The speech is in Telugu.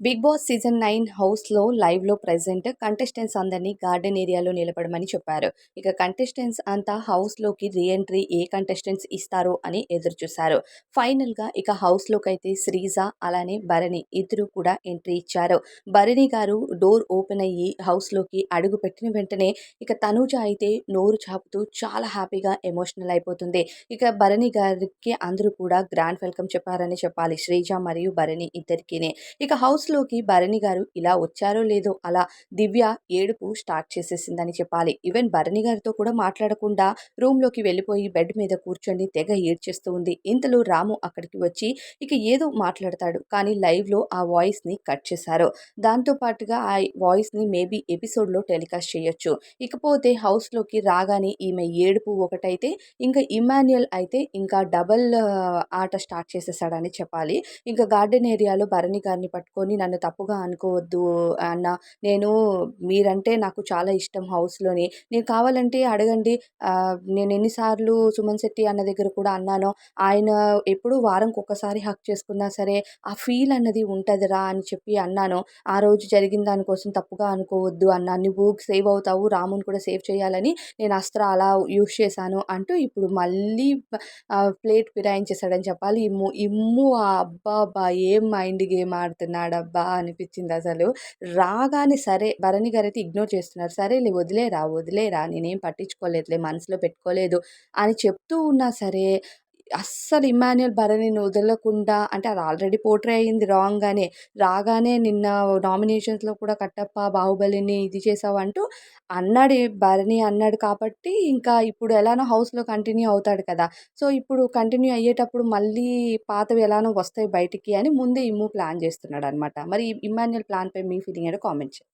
బిగ్ బాస్ సీజన్ నైన్ హౌస్లో లైవ్లో ప్రజెంట్ కంటెస్టెంట్స్ అందరినీ గార్డెన్ ఏరియాలో నిలబడమని చెప్పారు. ఇక కంటెస్టెంట్స్ అంతా హౌస్లోకి రీఎంట్రీ ఏ కంటెస్టెంట్స్ ఇస్తారో అని ఎదురు చూశారు ఫైనల్గా ఇక హౌస్లోకి అయితే శ్రీజ అలానే భరణి ఇద్దరు కూడా ఎంట్రీ ఇచ్చారు. భరణి గారు డోర్ ఓపెన్ అయ్యి హౌస్లోకి అడుగు పెట్టిన వెంటనే ఇక తనూజ అయితే నోరు చాపుతూ చాలా హ్యాపీగా ఎమోషనల్ అయిపోతుంది. ఇక భరణి గారికి అందరూ కూడా గ్రాండ్ వెల్కమ్ చెప్పారని చెప్పాలి శ్రీజ మరియు భరణి ఇద్దరికీనే. ఇక హౌస్ ఆఫీస్లోకి భరణి గారు ఇలా వచ్చారో లేదో అలా దివ్య ఏడుపు స్టార్ట్ చేసేసిందని చెప్పాలి. ఈవెన్ భరణి గారితో కూడా మాట్లాడకుండా రూమ్లోకి వెళ్ళిపోయి బెడ్ మీద కూర్చొని తెగ ఏడ్చేస్తూ ఉంది. ఇంతలో రాము అక్కడికి వచ్చి ఇక ఏదో మాట్లాడతాడు కానీ లైవ్లో ఆ వాయిస్ని కట్ చేశారు. దాంతో పాటుగా ఆ వాయిస్ని మేబీ ఎపిసోడ్లో టెలికాస్ట్ చేయొచ్చు. ఇకపోతే హౌస్లోకి రాగానే ఈమె ఏడుపు ఒకటైతే ఇంకా ఇమాన్యుయల్ అయితే ఇంకా డబల్ ఆట స్టార్ట్ చేసేసాడని చెప్పాలి. ఇంకా గార్డెన్ ఏరియాలో భరణి గారిని పట్టుకొని నన్ను తప్పుగా అనుకోవద్దు అన్న. నేను మీరంటే నాకు చాలా ఇష్టం హౌస్లోని. నేను కావాలంటే అడగండి నేను ఎన్నిసార్లు సుమన్ శెట్టి అన్న దగ్గర కూడా అన్నానో ఆయన ఎప్పుడు వారంకి ఒక్కసారి హక్ చేసుకున్నా సరే ఆ ఫీల్ అన్నది ఉంటుందిరా అని చెప్పి అన్నాను ఆ రోజు జరిగిన దానికోసం తప్పుగా అనుకోవద్దు అన్నా. నువ్వు సేవ్ అవుతావు రాముని కూడా సేవ్ చేయాలని నేను అస్త్ర అలా యూజ్ చేశాను అంటూ ఇప్పుడు మళ్ళీ ప్లేట్ ఫిరాయించేశాడని చెప్పాలి. ఇమ్ము ఇమ్ము అబ్బా అబ్బా ఏం మైండ్ గేమ్ ఆడుతున్నాడు అబ్బా! అనిపించింది అసలు. రాగానే సరే భరణి గారు అయితే ఇగ్నోర్ చేస్తున్నారు. సరేలే వదిలేరా వదిలేరా నేనేం పట్టించుకోలేదులే మనసులో పెట్టుకోలేదు అని చెప్తూ ఉన్నా సరే అస్సలు ఇమాన్యుయల్ భరణిని వదలకుండా అంటే అది ఆల్రెడీ పోర్ట్రే అయింది రాంగ్గానే రాగానే నిన్న నామినేషన్స్లో కూడా కట్టప్ప బాహుబలిని ఇది చేసావు అంటూ అన్నాడు భరణి అన్నాడు కాబట్టి ఇంకా ఇప్పుడు ఎలానో హౌస్లో కంటిన్యూ అవుతాడు కదా. సో ఇప్పుడు కంటిన్యూ అయ్యేటప్పుడు మళ్ళీ పాతవి ఎలానో వస్తాయి బయటికి అని ముందే ఇమ్ము ప్లాన్ చేస్తున్నాడు అనమాట మరి ఇమాన్యుయల్ ప్లాన్పై మీ ఫీలింగ్ అంటే కామెంట్ చేయండి.